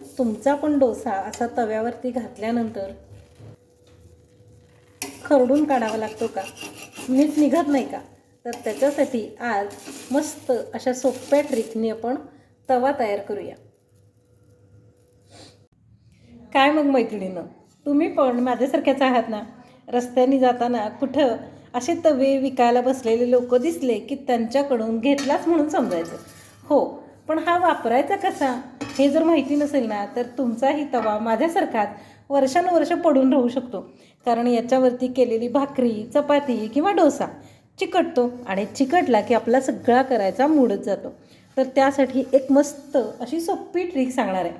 तुमचा पण डोसा असा तव्यावरती घातल्यानंतर खरडून काढावा लागतो का? नीट निघत नाही का? तर त्याच्यासाठी आज मस्त अशा सोप्या ट्रिकने आपण तवा तयार करूया. काय मग मैत्रिणीनं? तुम्ही पण माझ्यासारख्याच आहात ना? रस्त्याने जाताना कुठं असे तवे विकायला बसलेले लोक दिसले की त्यांच्याकडून घेतलाच म्हणून समजायचं. हो पण हा वापरायचा कसा? हे जर माहिती नसेल ना तर तुमचाही तवा माझ्यासारखाच वर्षानुवर्ष पडून राहू शकतो. कारण याच्यावरती केलेली भाकरी चपाती किंवा डोसा चिकटतो आणि चिकटला की आपला सगळा करायचा मूडच जातो. तर त्यासाठी एक मस्त अशी सोपी ट्रिक सांगणार आहे.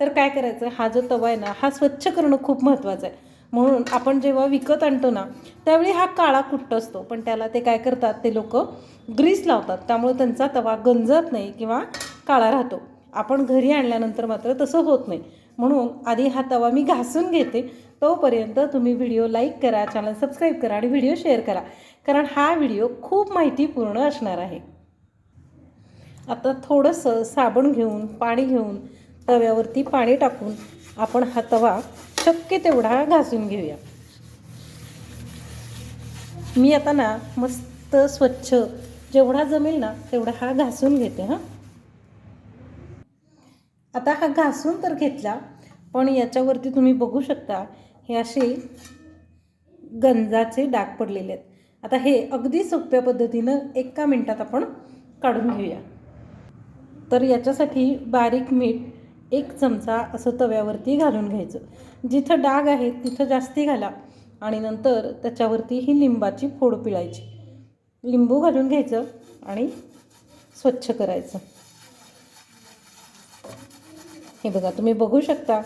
तर काय करायचं हा जो तवा आहे ना हा स्वच्छ करणं खूप महत्त्वाचं आहे. म्हणून आपण जेव्हा विकत आणतो ना त्यावेळी हा काळा कुट्ट असतो. पण त्याला ते काय करतात ते लोक ग्रीस लावतात. त्यामुळे त्यांचा तवा गंजत नाही किंवा काळा राहतो. आपण घरी आणल्यानंतर मात्र तसं होत नाही. म्हणून आधी हा तवा मी घासून घेते. तोपर्यंत तुम्ही व्हिडिओ लाईक करा चॅनल सबस्क्राईब करा आणि व्हिडिओ शेअर करा. कारण हा व्हिडिओ खूप माहितीपूर्ण असणार आहे. आता थोडंसं साबण घेऊन पाणी घेऊन तव्यावरती पाणी टाकून आपण हा तवा शक्य तेवढा घासून घेऊया. मी आता ना मस्त स्वच्छ जेवढा जमेल ना तेवढा हा घासून घेते हां. आता हा घासून तर घेतला पण याच्यावरती तुम्ही बघू शकता हे असे गंजाचे डाग पडलेले आहेत. आता हे अगदी सोप्या पद्धतीनं एका मिनटात आपण काढून घेऊया. तर याच्यासाठी बारीक मीठ एक चमचा असं तव्यावरती घालून घ्यायचं. जिथं डाग आहेत तिथं जास्ती घाला आणि नंतर त्याच्यावरती ही लिंबाची फोड पिळायची. लिंबू घालून घ्यायचं आणि स्वच्छ करायचं. हे बघा तुम्ही बघू शकता.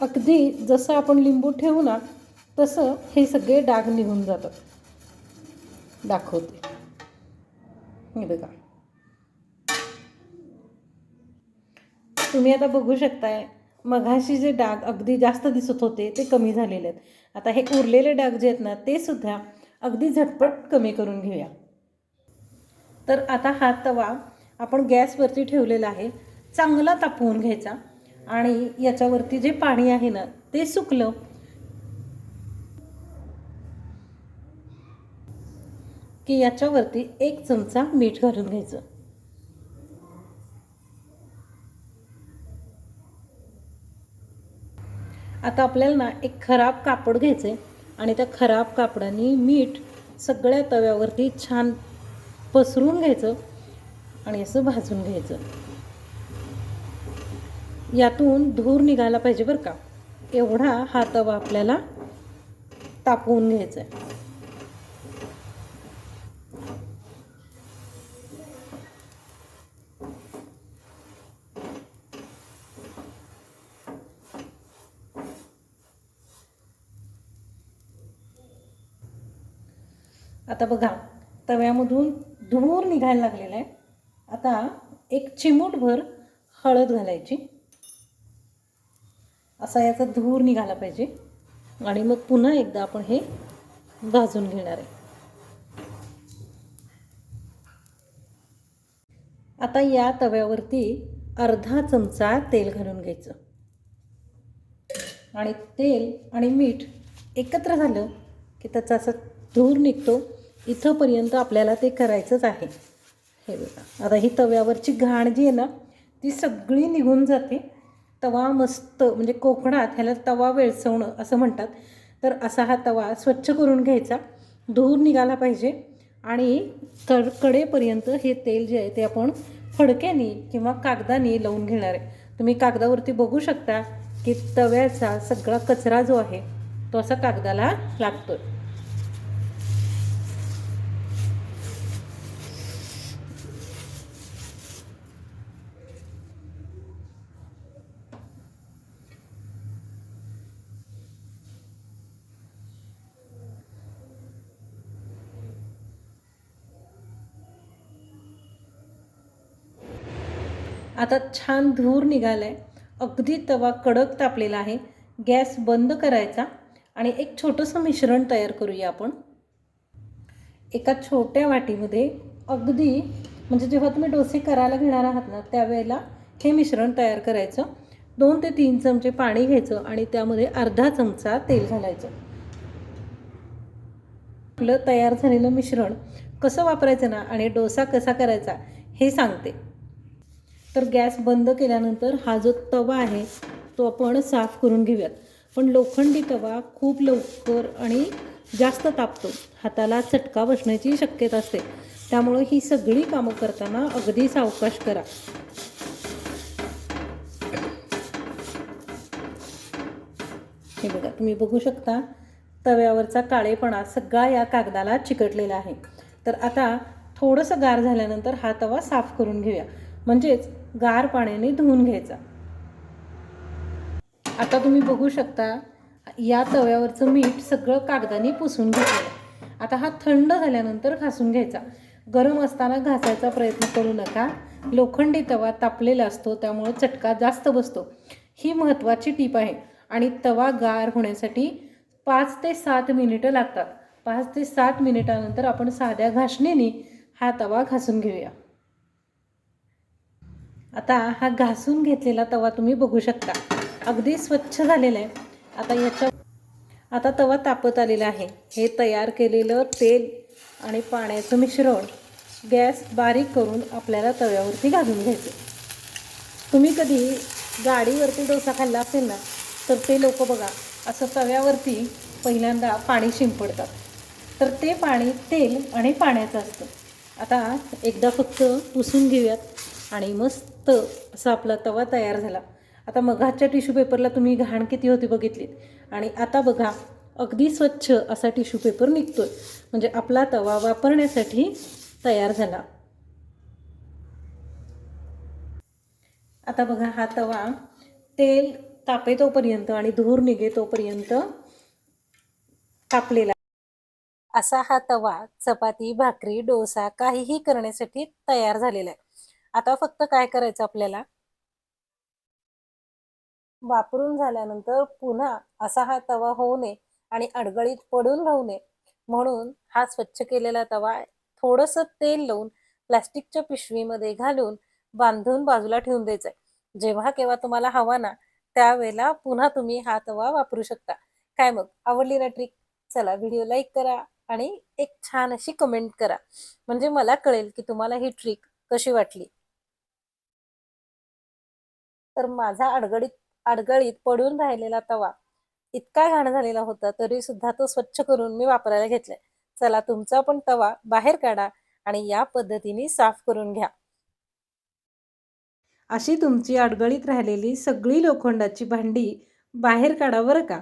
अगदी जसं आपण लिंबू ठेवू ना तसं हे सगळे डाग निघून जातात. दाखवते. हे बघा. तुम्ही आता बघू शकताय मघाशी जे डाग अगदी जास्त दिसत होते ते कमी झालेले आहेत. आता हे उरलेले डाग जे आहेत ना ते सुद्धा अगदी झटपट कमी करून घेऊया. तर आता हा तवा आपण गॅसवरती ठेवलेला आहे. चांगला तापवून घ्यायचा. आणि याच्यावरती जे पाणी आहे ना ते सुकलं. की याच्यावरती एक चमचा मीठ घालून घ्यायचं. आता आपल्याला ना एक खराब कापड घ्यायचं आहे आणि त्या खराब कापडाने मीठ सगळ्या तव्यावरती छान पसरून घ्यायचं आणि असं भाजून घ्यायचं. यातून धूर निघाला पाहिजे बरं का. एवढा हा तवा आपल्याला तापवून घ्यायचा आहे आता बघा तव्यामधून धूर निघायला लागलेला आहे आता एक चिमूटभर हळद घालायची. असा याचा धूर निघाला पाहिजे. आणि मग पुन्हा एकदा आपण हे भाजून घेणार आहे. आता या तव्यावरती अर्धा चमचा तेल घालून घ्यायचं. आणि तेल आणि मीठ एकत्र झालं की त्याचा असा धूर निघतो. इथंपर्यंत आपल्याला ते करायचंच आहे. हे बघा. आता ही तव्यावरची घाण जी आहे ना ती सगळी निघून जाते. तवा मस्त म्हणजे कोकणात ह्याला तवा वेळसवणं असं म्हणतात. तर असा हा तवा स्वच्छ करून घ्यायचा. धूर निघाला पाहिजे आणि कड कडेपर्यंत हे तेल जे आहे ते आपण फडक्याने किंवा कागदाने लावून घेणार आहे. तुम्ही कागदावरती बघू शकता की तव्याचा सगळा कचरा जो आहे तो असा कागदाला लागतो आता छान धूर निघाला आहे अगदी तवा कडक तापलेला आहे. गॅस बंद करायचा आणि एक छोटंसं मिश्रण तयार करूया आपण. एका छोट्या वाटीमध्ये अगदी म्हणजे जेव्हा तुम्ही डोसे करायला घेणार आहात ना त्यावेळेला हे मिश्रण तयार करायचं. दोन ते तीन चमचे पाणी घ्यायचं आणि त्यामध्ये अर्धा चमचा तेल घालायचं. आपलं तयार झालेलं मिश्रण कसं वापरायचं ना आणि डोसा कसा करायचा हे सांगते. तर गॅस बंद केल्यानंतर हा जो तवा आहे तो आपण साफ करून घेऊयात. पण लोखंडी तवा खूप लवकर आणि जास्त तापतो. हाताला चटका बसण्याची शक्यता असते. त्यामुळे ही सगळी कामं करताना अगदी सावकाश करा. हे बघा तुम्ही बघू शकता तव्यावरचा काळेपणा सगळा या कागदाला चिकटलेला आहे. तर आता थोडंसं गार झाल्यानंतर हा तवा साफ करून घेऊया. म्हणजेच गार पाण्याने धुवून घ्यायचा. आता तुम्ही बघू शकता या तव्यावरचं मीठ सगळं कागदाने पुसून घेतलेलं आता हा थंड झाल्यानंतर घासून घ्यायचा. गरम असताना घासायचा प्रयत्न करू नका. लोखंडी तवा तापलेला असतो त्यामुळे चटका जास्त बसतो. ही महत्त्वाची टीप आहे आणि तवा गार होण्यासाठी पाच ते सात मिनिटं लागतात. पाच ते सात मिनिटानंतर आपण साध्या घासणीने हा तवा घासून घेऊया. आता हा घासून घेतलेला तवा तुम्ही बघू शकता. अगदी स्वच्छ झालेला आहे. आता याच्या आता तवा तापत आलेला आहे. हे तयार केलेलं तेल आणि पाण्याचं मिश्रण गॅस बारीक करून आपल्याला तव्यावरती घालून घ्यायचं. तुम्ही कधी गाडीवरती डोसा खाल्ला असेल ना तर ते लोक बघा असं तव्यावरती पहिल्यांदा पाणी शिंपडतात तर ते पाणी तेल आणि पाण्याचं असतं. आता एकदा फक्त पुसून घेऊयात आणि मस्त मस्त असा आपला तवा तयार झाला. आता मघाच्या टिश्यू पेपरला तुम्ही घाण किती होती बघितलीत. आणि आता बघा अगदी स्वच्छ असा टिश्यू पेपर निघतोय. म्हणजे आपला तवा वापरण्यासाठी तयार झाला. आता बघा हा तवा तेल तापे तोपर्यंत आणि धूर निघे तोपर्यंत तापलेला. असा हा तवा चपाती भाकरी डोसा काहीही करण्यासाठी तयार झालेला आहे. आता फक्त काय करायचं आपल्याला? वापरून झाल्यानंतर पुन्हा असा हा तवा होऊ नये आणि अडगळीत पडून राहू नये. म्हणून हा स्वच्छ केलेला तवा थोडंसं तेल लावून प्लास्टिकच्या पिशवीमध्ये घालून बांधून बाजूला ठेवून द्यायचंय आहे. जेव्हा केव्हा तुम्हाला हवा ना त्यावेळेला पुन्हा तुम्ही हा तवा वापरू शकता. काय मग? आवडली ना ट्रिक चला व्हिडिओ लाईक करा आणि एक छान अशी कमेंट करा. म्हणजे मला कळेल की तुम्हाला ही ट्रिक कशी वाटली. तर माझा अडगडीत अडगळीत पडून राहिलेला तवा इतका घाण झालेला होता तरी सुद्धा तो स्वच्छ करून मी वापरायला घेतलाय. चला तुमचा पण तवा बाहेर काढा आणि या पद्धतीने साफ करून घ्या. अशी तुमची अडगळीत राहिलेली सगळी लोखंडाची भांडी बाहेर काढा बरं का?